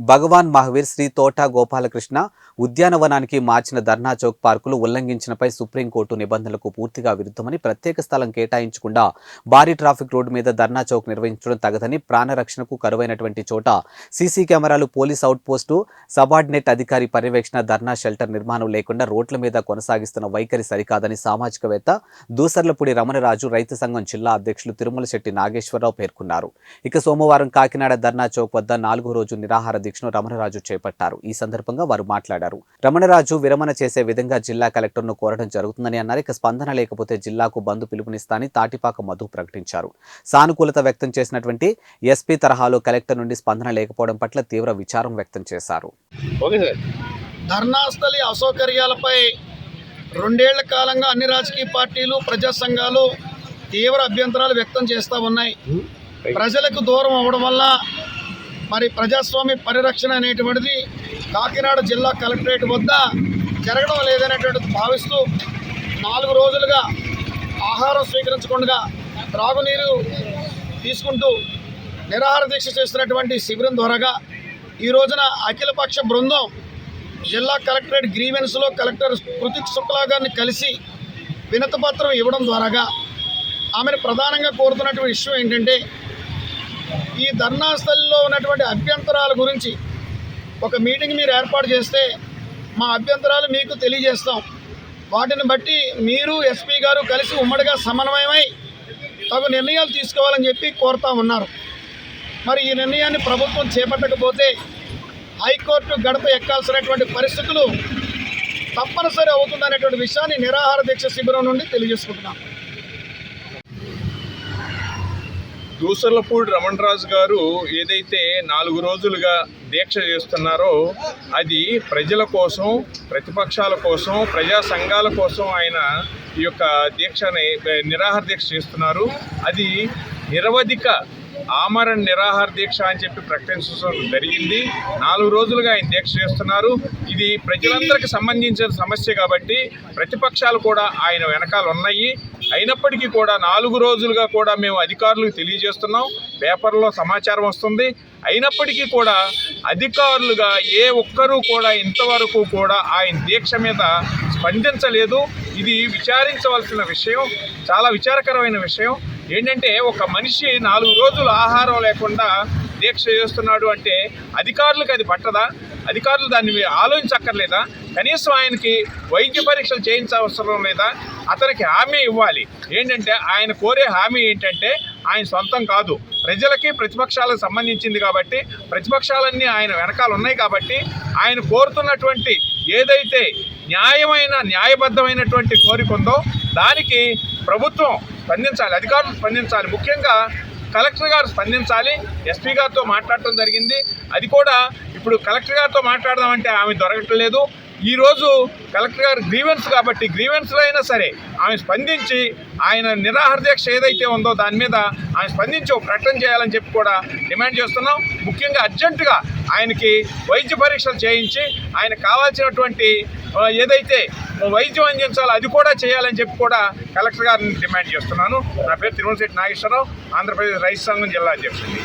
భగవాన్ మహావీర్ శ్రీ తోట గోపాలకృష్ణ ఉద్యానవనానికి మార్చిన ధర్నా చౌక్ పార్కులు ఉల్లంఘించినపై సుప్రీంకోర్టు నిబంధనలకు పూర్తిగా విరుద్ధమని ప్రత్యేక స్థలం కేటాయించకుండా భారీ ట్రాఫిక్ రోడ్డు మీద ధర్నా చౌక్ నిర్వహించడం తగదని ప్రాణరక్షణకు కరువైనటువంటి చోట సీసీ కెమెరాలు పోలీస్ అవుట్ పోస్టు సబార్డినేట్ అధికారి పర్యవేక్షణ ధర్నా షెల్టర్ నిర్మాణం లేకుండా రోడ్ల మీద కొనసాగిస్తున్న వైఖరి సరికాదని సామాజికవేత్త దూసర్లపూడి రమణరాజు రైతు సంఘం జిల్లా అధ్యక్షులు తిరుమల శెట్టి నాగేశ్వరరావు పేర్కొన్నారు. ఇక సోమవారం కాకినాడ ధర్నా చౌక్ వద్ద నాలుగో రోజు నిరాహార దీక్షను రమణరాజు చేపట్టారు. ఈ సందర్భంగా వారు మాట్లాడారు. రమణరాజు విరమణ చేసే విధంగా జిల్లా కలెక్టర్ను కోరడం జరుగుతుందని అన్నారు. ఇక స్పందన లేకపోతే జిల్లాకు బంధు పిలుపునిస్తానని తాటిపాక మధు ప్రకటించారు. సానుకూలత వ్యక్తం చేసినటువంటి ఎస్పీ తరహాలో కలెక్టర్ నుండి స్పందన లేకపోవడం పట్ల తీవ్ర విచారం వ్యక్తం చేశారు. Okay sir. ధర్నాస్థలి అసౌకర్యాలపై రెండేళ్ళ కాలంగా అన్ని రాజకీయ పార్టీలు ప్రజా సంఘాలు తీవ్ర అభ్యంతరాలు వ్యక్తం చేస్తూ ఉన్నాయి. ప్రజలకు దూరం అవ్వడం వల్ల మరి ప్రజాస్వామ్య పరిరక్షణ అనేటువంటిది కాకినాడ జిల్లా కలెక్టరేట్ వద్ద జరగడం లేదనేటువంటిది భావిస్తూ నాలుగు రోజులుగా ఆహారం స్వీకరించకుండా త్రాగునీరు తీసుకుంటూ నిరాహార దీక్ష చేస్తున్నటువంటి శిబిరం ద్వారాగా ఈ రోజున అఖిలపక్ష బృందం జిల్లా కలెక్టరేట్ గ్రీవెన్స్లో కలెక్టర్ కృతిక్ శుక్లా గారిని కలిసి వినతిపత్రం ఇవ్వడం ద్వారాగా ఆమెను ప్రధానంగా కోరుతున్నటువంటి విషయం ఏంటంటే ఈ ధర్నాస్థలిలో ఉన్నటువంటి అభ్యంతరాల గురించి ఒక మీటింగ్ మీరు ఏర్పాటు చేస్తే మా అభ్యంతరాలు మీకు తెలియజేస్తాం. వాటిని బట్టి మీరు ఎస్పీ గారు కలిసి ఉమ్మడిగా సమన్వయమై తగు నిర్ణయాలు తీసుకోవాలని చెప్పి కోరుతా ఉన్నారు. మరి ఈ నిర్ణయాన్ని ప్రభుత్వం చేపట్టకపోతే హైకోర్టు గడప ఎక్కాల్సినటువంటి పరిస్థితులు తప్పనిసరి అవుతుందనేటువంటి విషయాన్ని నిరాహార దీక్ష శిబిరం నుండి తెలియజేసుకుంటున్నాం. దూసర్లపూడి రమణరాజు గారు ఏదైతే నాలుగు రోజులుగా దీక్ష చేస్తున్నారో అది ప్రజల కోసం ప్రతిపక్షాల కోసం ప్రజా సంఘాల కోసం ఆయన ఈ యొక్క దీక్షని నిరాహార దీక్ష చేస్తున్నారు. అది నిరవధిక ఆమరణ నిరాహార దీక్ష అని చెప్పి ప్రకటించడం జరిగింది. నాలుగు రోజులుగా ఆయన దీక్ష చేస్తున్నారు. ఇది ప్రజలందరికీ సంబంధించిన సమస్య కాబట్టి ప్రతిపక్షాలు కూడా ఆయన వెనకాల ఉన్నాయి. అయినప్పటికీ కూడా నాలుగు రోజులుగా కూడా మేము అధికారులకు తెలియజేస్తున్నాం. పేపర్లో సమాచారం వస్తుంది. అయినప్పటికీ కూడా అధికారులుగా ఏ ఒక్కరూ కూడా ఇంతవరకు కూడా ఆయన దీక్ష మీద స్పందించలేదు. ఇది విచారించవలసిన విషయం చాలా విచారకరమైన విషయం. ఏంటంటే ఒక మనిషి నాలుగు రోజులు ఆహారం లేకుండా దీక్ష చేస్తున్నాడు అంటే అధికారులకు అది పట్టదా? అధికారులు దాన్ని ఆలోచించక్కర్లేదా? కనీసం ఆయనకి వైద్య పరీక్షలు చేయించవసరం లేదా అతనికి హామీ ఇవ్వాలి. ఏంటంటే ఆయన కోరే హామీ ఏంటంటే ఆయన సొంతం కాదు. ప్రజలకి ప్రతిపక్షాలకు సంబంధించింది కాబట్టి ప్రతిపక్షాలన్నీ ఆయన వెనకాల ఉన్నాయి కాబట్టి ఆయన కోరుతున్నటువంటి ఏదైతే న్యాయమైన న్యాయబద్ధమైనటువంటి కోరిక ఉందో దానికి ప్రభుత్వం స్పందించాలి అధికారులు స్పందించాలి. ముఖ్యంగా కలెక్టర్ గారు స్పందించాలి. ఎస్పీ గారితో మాట్లాడటం జరిగింది. అది కూడా ఇప్పుడు కలెక్టర్ గారితో మాట్లాడదామంటే ఆమె దొరకట్లేదు. ఈరోజు కలెక్టర్ గారు గ్రీవెన్స్ కాబట్టి గ్రీవెన్స్లో అయినా సరే ఆమె స్పందించి ఆయన నిరాహార దీక్ష ఏదైతే ఉందో దాని మీద ఆమె స్పందించి ఒక ప్రకటన చేయాలని చెప్పి కూడా డిమాండ్ చేస్తున్నాం. ముఖ్యంగా అర్జెంటుగా ఆయనకి వైద్య పరీక్షలు చేయించి ఆయన కావాల్సినటువంటి ఏదైతే వైద్యం అందించాలో అది కూడా చేయాలని చెప్పి కూడా కలెక్టర్ గారిని డిమాండ్ చేస్తున్నాను. నా పేరు తిరుమలశెట్టి నాగేశ్వరరావు ఆంధ్రప్రదేశ్ రైతు సంఘం జిల్లా అధ్యక్షుడిని.